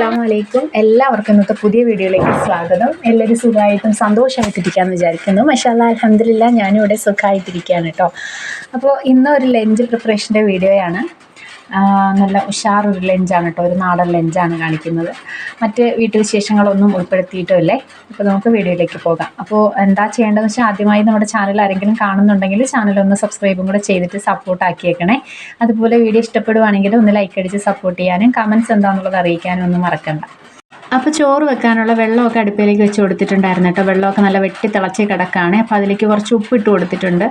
അലൈക്കും എല്ലാവർക്കും ഇന്നത്തെ പുതിയ വീഡിയോയിലേക്ക് സ്വാഗതം. എല്ലാവരും സുഖമായിട്ടും സന്തോഷമായിട്ടിരിക്കാമെന്ന് വിചാരിക്കുന്നു. മഷാല്ല അലഹമില്ല ഞാനും ഇവിടെ സുഖമായിട്ടിരിക്കുകയാണ് കേട്ടോ. അപ്പോൾ ഇന്നൊരു ലഞ്ച് പ്രിപ്പറേഷന്റെ വീഡിയോയാണ്. നല്ല ഉഷാറൊരു ലഞ്ചാണ് കേട്ടോ ഒരു നാടൻ ലഞ്ചാണ് കാണിക്കുന്നത്. മറ്റ് വീട്ടുവിശേഷങ്ങളൊന്നും ഉൾപ്പെടുത്തിയിട്ടുമില്ലേ അപ്പോൾ നമുക്ക് വീഡിയോയിലേക്ക് പോകാം. അപ്പോൾ എന്താ ചെയ്യേണ്ടതെന്ന് വെച്ചാൽ ആദ്യമായി നമ്മുടെ ചാനൽ ആരെങ്കിലും കാണുന്നുണ്ടെങ്കിൽ ചാനൽ ഒന്ന് സബ്സ്ക്രൈബും കൂടെ ചെയ്തിട്ട് സപ്പോർട്ട് ആക്കിയേക്കണേ. അതുപോലെ വീഡിയോ ഇഷ്ടപ്പെടുവാണെങ്കിൽ ഒന്ന് ലൈക്ക് അടിച്ച് സപ്പോർട്ട് ചെയ്യാനും കമൻസ് എന്താണെന്നുള്ളത് അറിയിക്കാനും ഒന്നും മറക്കണ്ട. അപ്പോൾ ചോറ് വെക്കാനുള്ള വെള്ളമൊക്കെ അടുപ്പിലേക്ക് വെച്ച് കൊടുത്തിട്ടുണ്ടായിരുന്നു കേട്ടോ. വെള്ളമൊക്കെ നല്ല വെട്ടി തിളച്ച് കിടക്കുകയാണ് അപ്പോൾ അതിലേക്ക് കുറച്ച് ഉപ്പിട്ട് കൊടുത്തിട്ടുണ്ട്.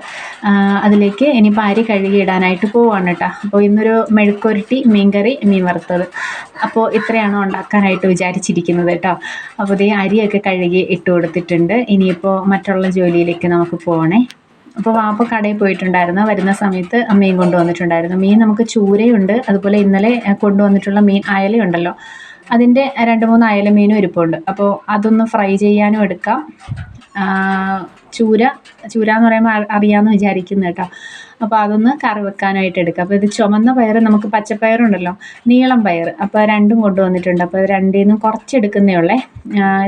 അതിലേക്ക് ഇനിയിപ്പോൾ അരി കഴുകി ഇടാനായിട്ട് പോവാണ് കേട്ടോ. അപ്പോൾ ഇന്നൊരു മെഴുക്കുരുട്ടി മീൻകറി മീൻ വറുത്തത്. അപ്പോൾ ഇത്രയാണ് ഉണ്ടാക്കാനായിട്ട് വിചാരിച്ചിരിക്കുന്നത് കേട്ടോ. അപ്പോൾ ഇതേ അരിയൊക്കെ കഴുകി ഇട്ട് കൊടുത്തിട്ടുണ്ട്. ഇനിയിപ്പോൾ മറ്റുള്ള ജോലിയിലേക്ക് നമുക്ക് പോകണേ അപ്പോൾ വാപ്പ കടയിൽ പോയിട്ടുണ്ടായിരുന്നു. വരുന്ന സമയത്ത് മീൻ കൊണ്ടുവന്നിട്ടുണ്ടായിരുന്നു. മീൻ നമുക്ക് ചൂരയുണ്ട്. അതുപോലെ ഇന്നലെ കൊണ്ടുവന്നിട്ടുള്ള മീൻ അയലയുണ്ടല്ലോ. അതിന്റെ രണ്ട് മൂന്ന് അയല മീനും ഇരിപ്പുണ്ട്. അപ്പോൾ അതൊന്ന് ഫ്രൈ ചെയ്യാനും എടുക്കാം. ചൂര ചൂര എന്ന് പറയുമ്പോൾ അറിയാമെന്ന് വിചാരിക്കുന്നു കേട്ടോ. അപ്പോൾ അതൊന്ന് കറി വെക്കാനായിട്ട് എടുക്കുക അപ്പോൾ ഇത് ചുമന്ന പയർ നമുക്ക് പച്ചപ്പയറുണ്ടല്ലോ നീളം പയർ അപ്പോൾ രണ്ടും കൊണ്ടുവന്നിട്ടുണ്ട്. അപ്പോൾ രണ്ടിൽ നിന്നും കുറച്ച് എടുക്കുന്നേ ഉള്ളേ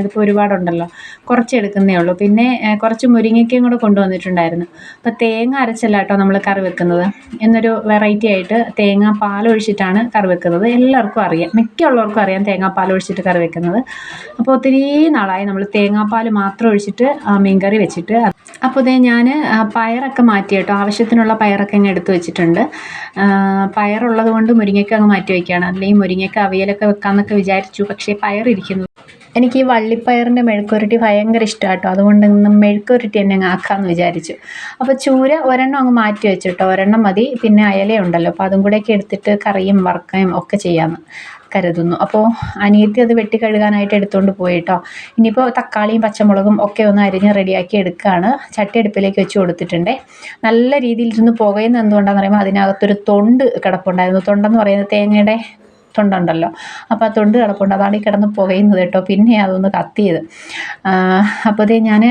ഇതിപ്പോ ഇതിപ്പോൾ ഒരുപാടുണ്ടല്ലോ കുറച്ചെടുക്കുന്നേ ഉള്ളൂ. പിന്നെ കുറച്ച് മുരിങ്ങയ്ക്കയും കൂടെ കൊണ്ടുവന്നിട്ടുണ്ടായിരുന്നു. അപ്പോൾ തേങ്ങ അരച്ചല്ല കേട്ടോ നമ്മൾ കറി വെക്കുന്നത്. എന്നൊരു വെറൈറ്റി ആയിട്ട് തേങ്ങ പാൽ ഒഴിച്ചിട്ടാണ് കറി വെക്കുന്നത്. എല്ലാവർക്കും അറിയാം മിക്കുള്ളവർക്കും അറിയാം തേങ്ങാപ്പാൽ ഒഴിച്ചിട്ട് കറി വെക്കുന്നത്. അപ്പോൾ ഒത്തിരി നാളായി നമ്മൾ തേങ്ങാപ്പാൽ മാത്രം ഒഴിച്ചിട്ട് മീൻകറി വെച്ചിട്ട്. അപ്പോൾ ഇതേ ഞാൻ പയറൊക്കെ മാറ്റി കേട്ടോ ആവശ്യത്തിനുള്ള പയറൊക്കെ അങ്ങ് എടുത്ത് വെച്ചിട്ടുണ്ട്. പയറുള്ളത് കൊണ്ട് മുരിങ്ങയ്ക്ക അങ്ങ് മാറ്റി വയ്ക്കുകയാണ് അല്ലെങ്കിൽ മുരിങ്ങയ്ക്ക അവിയലൊക്കെ വെക്കാമെന്നൊക്കെ വിചാരിച്ചു. പക്ഷേ പയറിരിക്കുന്നു എനിക്ക് ഈ വള്ളിപ്പയറിന്റെ മെഴുക്കുരുട്ടി ഭയങ്കര ഇഷ്ടമാണ് കേട്ടോ അതുകൊണ്ട് ഇന്ന് മെഴുക്കുരുട്ടി തന്നെ അങ്ങ് ആക്കാമെന്ന് വിചാരിച്ചു. അപ്പോൾ ചൂര ഒരെണ്ണം അങ്ങ് മാറ്റി വെച്ചിട്ടോ. ഒരെണ്ണം മതി. പിന്നെ അയലയുണ്ടല്ലോ. അപ്പോൾ അതും കൂടെയൊക്കെ എടുത്തിട്ട് കറിയും വറക്കുകയും ഒക്കെ ചെയ്യാമെന്ന് കരുതുന്നു. അപ്പോൾ അനിയത്തി അത് വെട്ടി കഴുകാനായിട്ട് എടുത്തുകൊണ്ട് പോയി കേട്ടോ ഇനിയിപ്പോൾ തക്കാളിയും പച്ചമുളകും ഒക്കെ ഒന്ന് അരിഞ്ഞ് റെഡിയാക്കി എടുക്കുകയാണ് ചട്ടി അടുപ്പിലേക്ക് വെച്ച് കൊടുത്തിട്ടുണ്ട്. നല്ല രീതിയിൽ ഇരുന്ന് പുകയുന്ന എന്തുകൊണ്ടാണെന്ന് പറയുമ്പോൾ അതിനകത്തൊരു തൊണ്ട് കിടപ്പുണ്ടായിരുന്നു. തൊണ്ടെന്ന് പറയുന്നത് തേങ്ങയുടെ തൊണ്ടുണ്ടല്ലോ. അപ്പോൾ ആ തൊണ്ട് കിടപ്പുണ്ട്. അതാണ് ഈ കിടന്ന് പുകയുന്നത് കേട്ടോ. പിന്നെ അതൊന്ന് കത്തിയത്. അപ്പോൾ ഇതേ ഞാൻ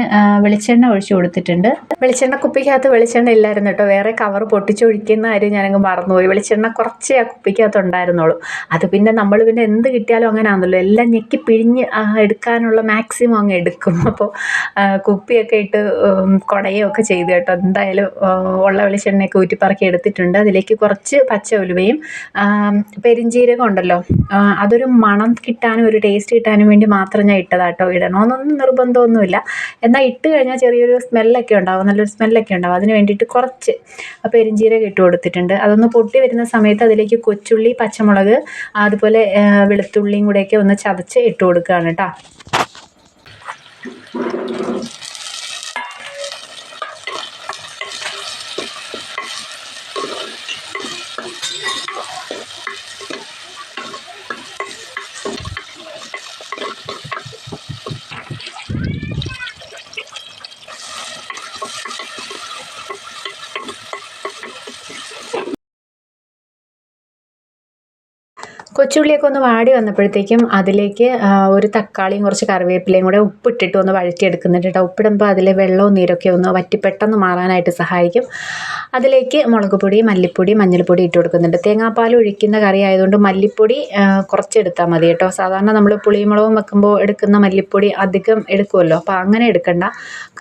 വെളിച്ചെണ്ണ ഒഴിച്ചു കൊടുത്തിട്ടുണ്ട്. വെളിച്ചെണ്ണ കുപ്പിക്കകത്ത് വെളിച്ചെണ്ണ ഇല്ലായിരുന്നു കേട്ടോ. വേറെ കവർ പൊട്ടിച്ചൊഴിക്കുന്ന കാര്യം ഞാനങ്ങ് മറന്നുപോയി. വെളിച്ചെണ്ണ കുറച്ചേ ആ കുപ്പിക്കകത്ത് ഉണ്ടായിരുന്നുള്ളൂ. അത് പിന്നെ നമ്മൾ പിന്നെ എന്ത് കിട്ടിയാലും അങ്ങനെ ആണല്ലോ എല്ലാം ഞെക്കി പിഴിഞ്ഞ് എടുക്കാനുള്ള മാക്സിമം അങ്ങ് എടുക്കും. അപ്പോൾ കുപ്പിയൊക്കെ ഇട്ട് കുടയൊക്കെ ചെയ്ത് കേട്ടോ. എന്തായാലും ഉള്ള വെളിച്ചെണ്ണയൊക്കെ ഊറ്റിപ്പറക്കി എടുത്തിട്ടുണ്ട്. അതിലേക്ക് കുറച്ച് പച്ച ഉലുവയും പെരിഞ്ചീരകം ഉണ്ടല്ലോ. അതൊരു മണം കിട്ടാനും ഒരു ടേസ്റ്റ് കിട്ടാനും വേണ്ടി മാത്രം ഞാൻ ഇട്ടതാ ഇട്ടതാട്ടോ. ഇടണമെന്നൊന്നും നിർബന്ധമൊന്നുമില്ല. എന്നാൽ ഇട്ട് കഴിഞ്ഞാൽ ചെറിയൊരു സ്മെല്ലൊക്കെ ഉണ്ടാവും. നല്ലൊരു സ്മെല്ലൊക്കെ ഉണ്ടാവും. അതിന് വേണ്ടിയിട്ട് കുറച്ച് പെരിഞ്ചീരക ഇട്ട് കൊടുത്തിട്ടുണ്ട്. അതൊന്ന് പൊട്ടി വരുന്ന സമയത്ത് അതിലേക്ക് കൊച്ചുള്ളി പച്ചമുളക് അതുപോലെ വെളുത്തുള്ളിയും കൂടെയൊക്കെ ഒന്ന് ചതച്ച് ഇട്ട് കൊടുക്കുകയാണ് കേട്ടോ. കൊച്ചുള്ളിയൊക്കെ ഒന്ന് വാടി വന്നപ്പോഴത്തേക്കും അതിലേക്ക് ഒരു തക്കാളിയും കുറച്ച് കറിവേപ്പിലയും കൂടെ ഉപ്പിട്ടിട്ട് ഒന്ന് വഴറ്റിയെടുക്കുന്നുണ്ട് കേട്ടോ. ഉപ്പിടുമ്പോൾ അതിലെ വെള്ളവും നീരൊക്കെ ഒന്ന് വറ്റി പെട്ടെന്ന് മാറാനായിട്ട് സഹായിക്കും. അതിലേക്ക് മുളക് പൊടി മല്ലിപ്പൊടി മഞ്ഞൾപ്പൊടി ഇട്ട് കൊടുക്കുന്നുണ്ട്. തേങ്ങാപ്പാൽ ഒഴിക്കുന്ന കറി ആയതുകൊണ്ട് മല്ലിപ്പൊടി കുറച്ചെടുത്താൽ മതി കേട്ടോ. സാധാരണ നമ്മൾ പുളിമുളകും വെക്കുമ്പോൾ എടുക്കുന്ന മല്ലിപ്പൊടി അധികം എടുക്കുമല്ലോ. അപ്പോൾ അങ്ങനെ എടുക്കണ്ട.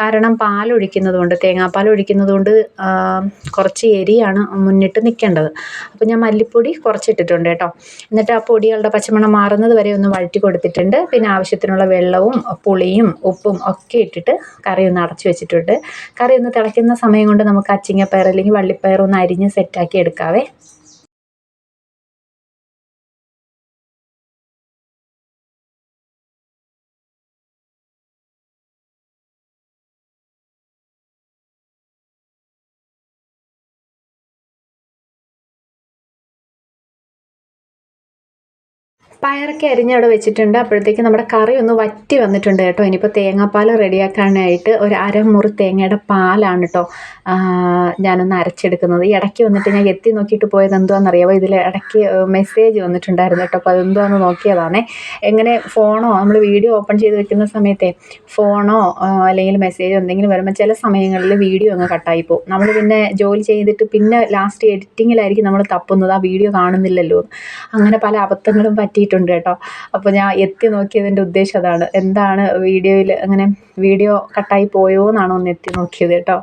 കാരണം പാൽ ഒഴിക്കുന്നത് കൊണ്ട് തേങ്ങാപ്പാൽ ഒഴിക്കുന്നത് കൊണ്ട് കുറച്ച് എരിയാണ് മുന്നിട്ട് നിൽക്കേണ്ടത്. അപ്പോൾ ഞാൻ മല്ലിപ്പൊടി കുറച്ചിട്ടിട്ടുണ്ട് കേട്ടോ. എന്നിട്ട് ആ പൊടികളുടെ പച്ചമണം മാറുന്നത് വരെ ഒന്ന് വഴറ്റി കൊടുത്തിട്ടുണ്ട്. പിന്നെ ആവശ്യത്തിനുള്ള വെള്ളവും പുളിയും ഉപ്പും ഒക്കെ ഇട്ടിട്ട് കറി ഒന്ന് അടച്ചു വെച്ചിട്ടുണ്ട്. കറി ഒന്ന് തിളയ്ക്കുന്ന സമയം കൊണ്ട് നമുക്ക് അച്ചിങ്ങപ്പയർ അല്ലെങ്കിൽ വള്ളിപ്പയർ ഒന്ന് അരിഞ്ഞ് സെറ്റാക്കി എടുക്കാവേ. പയറൊക്കെ അരിഞ്ഞ് അവിടെ വെച്ചിട്ടുണ്ട്. അപ്പോഴത്തേക്ക് നമ്മുടെ കറി ഒന്ന് വറ്റി വന്നിട്ടുണ്ട് കേട്ടോ. ഇനിയിപ്പോൾ തേങ്ങാപ്പാൽ റെഡിയാക്കാനായിട്ട് ഒരു അരമുറി തേങ്ങയുടെ പാലാണ് കേട്ടോ ഞാനൊന്ന് അരച്ചെടുക്കുന്നത്. ഈ ഇടയ്ക്ക് വന്നിട്ട് ഞാൻ എത്തി നോക്കിയിട്ട് പോയത് എന്തുവാണെന്നറിയാമോ ഇതിൽ ഇടയ്ക്ക് മെസ്സേജ് വന്നിട്ടുണ്ടായിരുന്നു കേട്ടോ. അപ്പോൾ അതെന്തുവാന്ന് നോക്കിയതാണേ. എങ്ങനെ ഫോണോ നമ്മൾ വീഡിയോ ഓപ്പൺ ചെയ്ത് വെക്കുന്ന സമയത്തെ ഫോണോ അല്ലെങ്കിൽ മെസ്സേജോ എന്തെങ്കിലും വരുമ്പോൾ ചില സമയങ്ങളിൽ വീഡിയോ അങ്ങ് കട്ടായി പോകും നമ്മൾ പിന്നെ ജോലി ചെയ്തിട്ട് പിന്നെ ലാസ്റ്റ് എഡിറ്റിങ്ങിലായിരിക്കും നമ്മൾ തപ്പുന്നത്. ആ വീഡിയോ കാണുന്നില്ലല്ലോ. അങ്ങനെ പല അബദ്ധങ്ങളും പറ്റിയിട്ടുണ്ട് എത്തിയിട്ടുണ്ട് കേട്ടോ. അപ്പോൾ ഞാൻ എത്തി നോക്കിയതിന്റെ ഉദ്ദേശം അതാണ്. എന്താണ് വീഡിയോയിൽ അങ്ങനെ വീഡിയോ കട്ടായി പോയോ എന്നാണ് ഒന്ന് എത്തി നോക്കിയത് കേട്ടോ.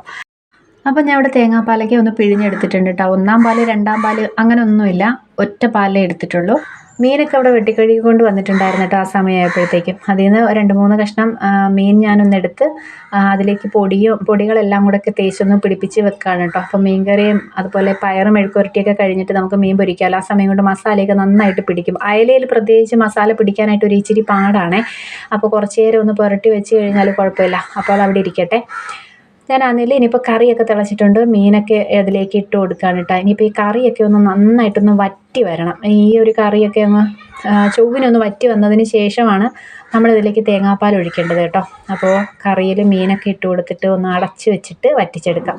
അപ്പോൾ ഞാൻ ഇവിടെ തേങ്ങാപ്പാലൊക്കെ ഒന്ന് പിഴിഞ്ഞെടുത്തിട്ടുണ്ട് കേട്ടോ. ഒന്നാം പാൽ രണ്ടാം പാൽ അങ്ങനെ ഒന്നുമില്ല ഒറ്റ പാലേ എടുത്തിട്ടുള്ളൂ. മീനൊക്കെ അവിടെ വെട്ടിക്കഴുകിക്കൊണ്ട് വന്നിട്ടുണ്ടായിരുന്നു കേട്ടോ ആ സമയമായപ്പോഴത്തേക്കും. അതിൽ നിന്ന് രണ്ട് മൂന്ന് കഷ്ണം മീൻ ഞാനൊന്നെടുത്ത് അതിലേക്ക് പൊടിയും പൊടികളെല്ലാം കൂടെ ഒക്കെ തേച്ചൊന്ന് പിടിപ്പിച്ച് വെക്കുകയാണ് കേട്ടോ. അപ്പോൾ മീൻ കറിയും അതുപോലെ പയറും മെഴുക്കുരട്ടിയൊക്കെ കഴിഞ്ഞിട്ട് നമുക്ക് മീൻ പൊരിക്കാമല്ലോ ആ സമയം കൊണ്ട് മസാലയൊക്കെ നന്നായിട്ട് പിടിക്കും. അയലയിൽ പ്രത്യേകിച്ച് മസാല പിടിക്കാനായിട്ട് ഒരു ഇച്ചിരി പാടാണേ. അപ്പോൾ കുറച്ച് നേരം ഒന്ന് പുരട്ടി വെച്ച് കഴിഞ്ഞാൽ കുഴപ്പമില്ല. അപ്പോൾ അവിടെ ഇരിക്കട്ടെ. ഞാൻ ആണെങ്കിൽ ഇനിയിപ്പോൾ കറിയൊക്കെ തിളച്ചിട്ടുണ്ട്. മീനൊക്കെ അതിലേക്ക് ഇട്ട് കൊടുക്കുകയാണ് കേട്ടോ ഇനിയിപ്പോൾ ഈ കറിയൊക്കെ ഒന്ന് നന്നായിട്ടൊന്ന് വറ്റി വരണം. ഈ ഒരു കറിയൊക്കെ ഒന്ന് ചൊവ്വിനൊന്ന് വറ്റി വന്നതിന് ശേഷമാണ് നമ്മളിതിലേക്ക് തേങ്ങാപ്പാൽ ഒഴിക്കേണ്ടത് കേട്ടോ അപ്പോൾ കറിയിൽ മീനൊക്കെ ഇട്ട് കൊടുത്തിട്ട് ഒന്ന് അടച്ച് വെച്ചിട്ട് വറ്റിച്ചെടുക്കാം.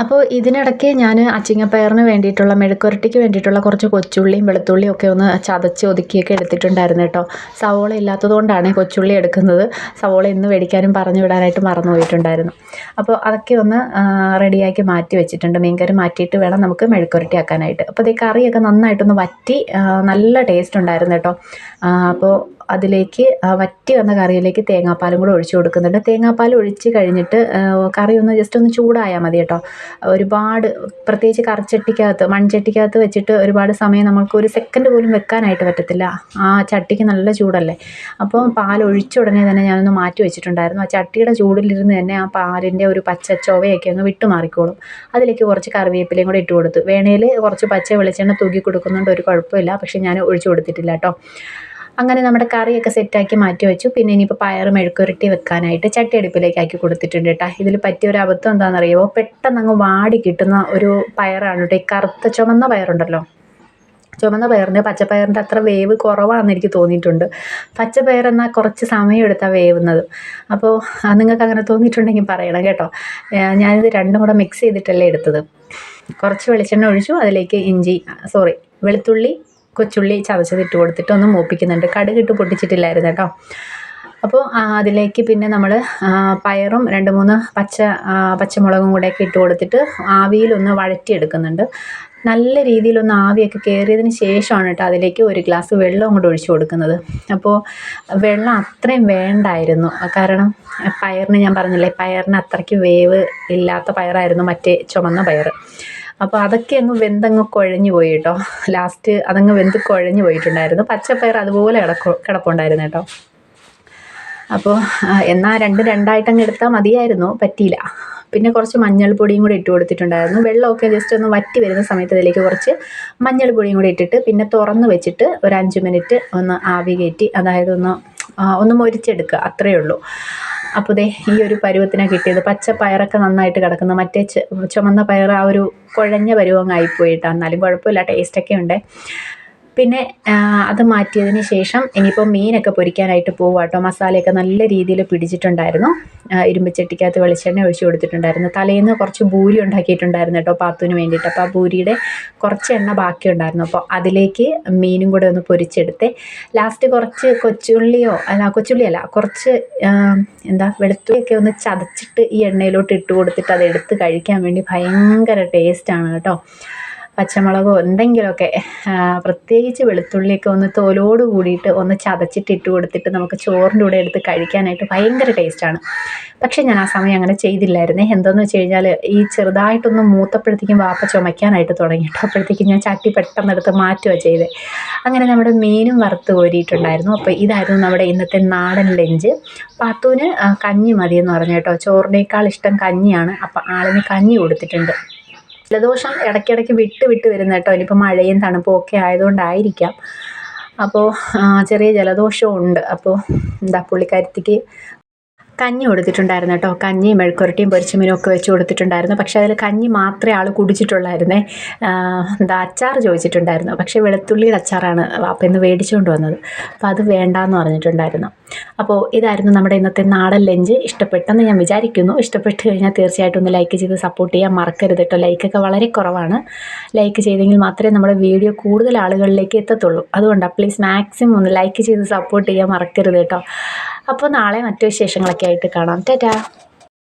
അപ്പോൾ ഇതിനിടയ്ക്ക് ഞാൻ അച്ചിങ്ങപ്പയറിന് വേണ്ടിയിട്ടുള്ള മെഴുക്കുരട്ടിക്ക് വേണ്ടിയിട്ടുള്ള കുറച്ച് കൊച്ചുള്ളിയും വെളുത്തുള്ളിയും ഒക്കെ ഒന്ന് ചതച്ച് ഒതുക്കിയൊക്കെ എടുത്തിട്ടുണ്ടായിരുന്നു കേട്ടോ. സവോള ഇല്ലാത്തതുകൊണ്ടാണ് കൊച്ചുള്ളി എടുക്കുന്നത്. സവോള ഇന്ന് മേടിക്കാനും പറഞ്ഞു വിടാനായിട്ട് മറന്നു പോയിട്ടുണ്ടായിരുന്നു. അപ്പോൾ അതൊക്കെ ഒന്ന് റെഡിയാക്കി മാറ്റി വെച്ചിട്ടുണ്ട്. മീൻകറി മാറ്റിയിട്ട് വേണം നമുക്ക് മെഴുക്കുരട്ടി ആക്കാനായിട്ട്. അപ്പോൾ ഈ കറിയൊക്കെ നന്നായിട്ടൊന്ന് വറ്റി നല്ല ടേസ്റ്റ് ഉണ്ടായിരുന്നു കേട്ടോ. അപ്പോൾ അതിലേക്ക് വറ്റി വന്ന കറിയിലേക്ക് തേങ്ങാപ്പാലും കൂടെ ഒഴിച്ചു കൊടുക്കുന്നുണ്ട്. തേങ്ങാപ്പാൽ ഒഴിച്ച് കഴിഞ്ഞിട്ട് കറി ഒന്ന് ജസ്റ്റ് ഒന്ന് ചൂടായാൽ മതി കേട്ടോ. ഒരുപാട് പ്രത്യേകിച്ച് കറിച്ചട്ടിക്കകത്ത് മൺചട്ടിക്കകത്ത് വെച്ചിട്ട് ഒരുപാട് സമയം നമുക്ക് ഒരു സെക്കൻഡ് പോലും വെക്കാനായിട്ട് പറ്റത്തില്ല. ആ ചട്ടിക്ക് നല്ല ചൂടല്ലേ? അപ്പോൾ പാൽ ഒഴിച്ച ഉടനെ തന്നെ ഞാനൊന്ന് മാറ്റി വെച്ചിട്ടുണ്ടായിരുന്നു. ആ ചട്ടിയുടെ ചൂടിലിരുന്ന് തന്നെ ആ പാലിന്റെ ഒരു പച്ച ചൊവയൊക്കെ അങ്ങ് വിട്ടുമാറിക്കോളും അതിലേക്ക് കുറച്ച് കറിവേപ്പിലയും കൂടെ ഇട്ട് കൊടുത്തു. വേണേൽ കുറച്ച് പച്ച വെളിച്ചെണ്ണ തൂക്കി കൊടുക്കുന്നുണ്ട് ഒരു കുഴപ്പമില്ല. പക്ഷേ ഞാൻ ഒഴിച്ചു കൊടുത്തിട്ടില്ല കേട്ടോ. അങ്ങനെ നമ്മുടെ കറിയൊക്കെ സെറ്റാക്കി മാറ്റി വെച്ചു. പിന്നെ ഇനിയിപ്പോൾ പയർ മെഴുക്കുരുട്ടി വെക്കാനായിട്ട് ചട്ടി അടുപ്പിലേക്ക് ആക്കി കൊടുത്തിട്ടുണ്ട് കേട്ടോ ഇതിൽ പറ്റിയ ഒരു അബദ്ധം എന്താണെന്നറിയുമോ പെട്ടെന്ന് അങ്ങ് വാടി കിട്ടുന്ന ഒരു പയറാണ് കേട്ടോ ഈ കറുത്ത ചുമന്ന പയറുണ്ടല്ലോ. ചുമന്ന പയറിന്റെ പച്ചപ്പയറിന്റെ അത്ര വേവ് കുറവാണെന്ന് എനിക്ക് തോന്നിയിട്ടുണ്ട്. പച്ചപ്പയർ എന്നാൽ കുറച്ച് സമയം എടുത്താൽ വേവുന്നത്. അപ്പോൾ നിങ്ങൾക്ക് അങ്ങനെ തോന്നിയിട്ടുണ്ടെങ്കിൽ പറയണം കേട്ടോ. ഞാനിത് രണ്ടും കൂടെ മിക്സ് ചെയ്തിട്ടല്ലേ എടുത്തത്. കുറച്ച് വെളിച്ചെണ്ണ ഒഴിച്ചു. അതിലേക്ക് ഇഞ്ചി സോറി വെളുത്തുള്ളി കൊച്ചുള്ളി ചതച്ചതിട്ട് കൊടുത്തിട്ട് ഒന്ന് മൂപ്പിക്കുന്നുണ്ട്. കടുകിട്ട് പൊട്ടിച്ചിട്ടില്ലായിരുന്നു കേട്ടോ. അപ്പോൾ അതിലേക്ക് പിന്നെ നമ്മൾ പയറും രണ്ട് മൂന്ന് പച്ച പച്ചമുളകും പച്ചമുളകും കൂടെയൊക്കെ ഇട്ട് കൊടുത്തിട്ട് ആവിയിലൊന്ന് വഴറ്റിയെടുക്കുന്നുണ്ട്. നല്ല രീതിയിലൊന്ന് ആവിയൊക്കെ കയറിയതിന് ശേഷമാണ് കേട്ടോ അതിലേക്ക് ഒരു ഗ്ലാസ് വെള്ളം കൂടെ ഒഴിച്ചു കൊടുക്കുന്നത്. അപ്പോൾ വെള്ളം അത്രയും വേണ്ടായിരുന്നു. കാരണം പയറിന് ഞാൻ പറഞ്ഞില്ലേ പയറിന് അത്രയ്ക്ക് വേവ് ഇല്ലാത്ത പയറായിരുന്നു മറ്റേ ചുമന്ന പയർ അപ്പോൾ അതൊക്കെ അങ്ങ് വെന്തങ്ങ് കുഴഞ്ഞു പോയി കേട്ടോ. ലാസ്റ്റ് അതങ്ങ് വെന്ത് കുഴഞ്ഞു പോയിട്ടുണ്ടായിരുന്നു. പച്ചപ്പയർ അതുപോലെ കിടക്കു കിടപ്പുണ്ടായിരുന്നു കേട്ടോ. അപ്പോൾ എന്നാൽ രണ്ട് രണ്ടായിട്ടങ്ങ് എടുത്താൽ മതിയായിരുന്നു. പറ്റിയില്ല. പിന്നെ കുറച്ച് മഞ്ഞൾപ്പൊടിയും കൂടി ഇട്ട് കൊടുത്തിട്ടുണ്ടായിരുന്നു. വെള്ളമൊക്കെ ജസ്റ്റ് ഒന്ന് വറ്റി വരുന്ന സമയത്ത് അതിലേക്ക് കുറച്ച് മഞ്ഞൾപ്പൊടിയും കൂടി ഇട്ടിട്ട് പിന്നെ തുറന്ന് വെച്ചിട്ട് ഒരു അഞ്ച് മിനിറ്റ് ഒന്ന് ആവി കയറ്റി അതായത് ഒന്ന് ഒന്ന് മൊരിച്ചെടുക്കുക. അത്രയേ ഉള്ളൂ. അപ്പോൾ ദേ ഈ ഒരു പരുവത്തിനാണ് കിട്ടിയത്. പച്ച പയറൊക്കെ നന്നായിട്ട് കിടക്കുന്നു. മറ്റേ ചുമന്ന പയർ ആ ഒരു കുഴഞ്ഞ പരുവം ആയിപ്പോയിട്ടാ. എന്നാലും കുഴപ്പമില്ല ടേസ്റ്റൊക്കെ ഉണ്ട്. പിന്നെ അത് മാറ്റിയതിന് ശേഷം ഇനിയിപ്പോൾ മീനൊക്കെ പൊരിക്കാനായിട്ട് പോവുക കേട്ടോ മസാലയൊക്കെ നല്ല രീതിയിൽ പിടിച്ചിട്ടുണ്ടായിരുന്നു. ആ, ഇരുമ്പുചട്ടിക്കകത്ത് വെളിച്ചെണ്ണ ഒഴിച്ചു കൊടുത്തിട്ടുണ്ടായിരുന്നു. തലേന്ന് കുറച്ച് ബൂരി ഉണ്ടാക്കിയിട്ടുണ്ടായിരുന്നു കേട്ടോ പാത്തുവിന് വേണ്ടിയിട്ട്. അപ്പോൾ ആ ഭൂരിയുടെ കുറച്ച് എണ്ണ ബാക്കി ഉണ്ടായിരുന്നു അപ്പോൾ അതിലേക്ക് മീനും കൂടെ ഒന്ന് പൊരിച്ചെടുത്ത് ലാസ്റ്റ് കുറച്ച് കൊച്ചുള്ളിയോ അല്ല കൊച്ചുള്ളിയല്ല കുറച്ച് എന്താ വെളുത്തുള്ളിയൊക്കെ ഒന്ന് ചതച്ചിട്ട് ഈ എണ്ണയിലോട്ട് ഇട്ട് കൊടുത്തിട്ട് അത് എടുത്ത് കഴിക്കാൻ വേണ്ടി ഭയങ്കര ടേസ്റ്റാണ് കേട്ടോ പച്ചമുളകോ എന്തെങ്കിലുമൊക്കെ പ്രത്യേകിച്ച് വെളുത്തുള്ളിയൊക്കെ ഒന്ന് തോലോട് കൂടിയിട്ട് ഒന്ന് ചതച്ചിട്ട് ഇട്ട് കൊടുത്തിട്ട് നമുക്ക് ചോറിന്റെ കൂടെ എടുത്ത് കഴിക്കാനായിട്ട് ഭയങ്കര ടേസ്റ്റാണ് പക്ഷേ ഞാൻ ആ സമയം അങ്ങനെ ചെയ്തില്ലായിരുന്നേ. എന്താണെന്ന് വെച്ച് കഴിഞ്ഞാൽ ഈ ചെറുതായിട്ടൊന്ന് മൂത്തപ്പോഴത്തേക്കും വാപ്പ ചുമയ്ക്കാനായിട്ട് തുടങ്ങി. കേട്ടോ അപ്പോഴത്തേക്കും ഞാൻ ചട്ടി പെട്ടെന്ന് എടുത്ത് മാറ്റുകയാണ് ചെയ്തത് അങ്ങനെ നമ്മുടെ മീനും വറുത്ത് കോരിയിട്ടുണ്ടായിരുന്നു. അപ്പോൾ ഇതായിരുന്നു നമ്മുടെ ഇന്നത്തെ നാടൻ ലഞ്ച്. പാത്തൂന് കഞ്ഞി മതിയെന്ന് പറഞ്ഞു കേട്ടോ. ചോറിനേക്കാൾ ഇഷ്ടം കഞ്ഞിയാണ്. അപ്പോൾ ആളിന് കഞ്ഞി കൊടുത്തിട്ടുണ്ട്. ജലദോഷം ഇടയ്ക്കിടയ്ക്ക് വിട്ട് വിട്ട് വരുന്ന കേട്ടോ. ഇനിയിപ്പോൾ മഴയും തണുപ്പും ഒക്കെ ആയതുകൊണ്ടായിരിക്കാം. അപ്പോൾ ചെറിയ ജലദോഷവും ഉണ്ട്. അപ്പോൾ എന്താ പുള്ളിക്കാരത്തിക്ക് കഞ്ഞി കൊടുത്തിട്ടുണ്ടായിരുന്നു കേട്ടോ. കഞ്ഞിയും മെഴുക്കുരട്ടിയും പൊരിച്ച മീനും ഒക്കെ വെച്ച് കൊടുത്തിട്ടുണ്ടായിരുന്നു. പക്ഷേ അതിൽ കഞ്ഞി മാത്രമേ ആൾ കുടിച്ചിട്ടുള്ളായിരുന്നേ. എന്താ അച്ചാർ ചോദിച്ചിട്ടുണ്ടായിരുന്നു. പക്ഷേ വെളുത്തുള്ളിയുടെ അച്ചാറാണ് അപ്പം ഇന്ന് മേടിച്ചുകൊണ്ട് വന്നത്. അപ്പോൾ അത് വേണ്ടാന്ന് പറഞ്ഞിട്ടുണ്ടായിരുന്നു. അപ്പോൾ ഇതായിരുന്നു നമ്മുടെ ഇന്നത്തെ നാടൻ ലഞ്ച്. ഇഷ്ടപ്പെട്ടെന്ന് ഞാൻ വിചാരിക്കുന്നു. ഇഷ്ടപ്പെട്ട് കഴിഞ്ഞാൽ തീർച്ചയായിട്ടും ഒന്ന് ലൈക്ക് ചെയ്ത് സപ്പോർട്ട് ചെയ്യാൻ മറക്കരുത് കേട്ടോ ലൈക്കൊക്കെ വളരെ കുറവാണ്. ലൈക്ക് ചെയ്തെങ്കിൽ മാത്രമേ നമ്മുടെ വീഡിയോ കൂടുതൽ ആളുകളിലേക്ക് എത്തത്തുള്ളൂ. അതുകൊണ്ടാണ് പ്ലീസ് മാക്സിമം ഒന്ന് ലൈക്ക് ചെയ്ത് സപ്പോർട്ട് ചെയ്യാൻ മറക്കരുത് കേട്ടോ അപ്പോൾ നാളെ മറ്റു വിശേഷങ്ങളൊക്കെ ആയിട്ട് കാണാം. ടാറ്റാ.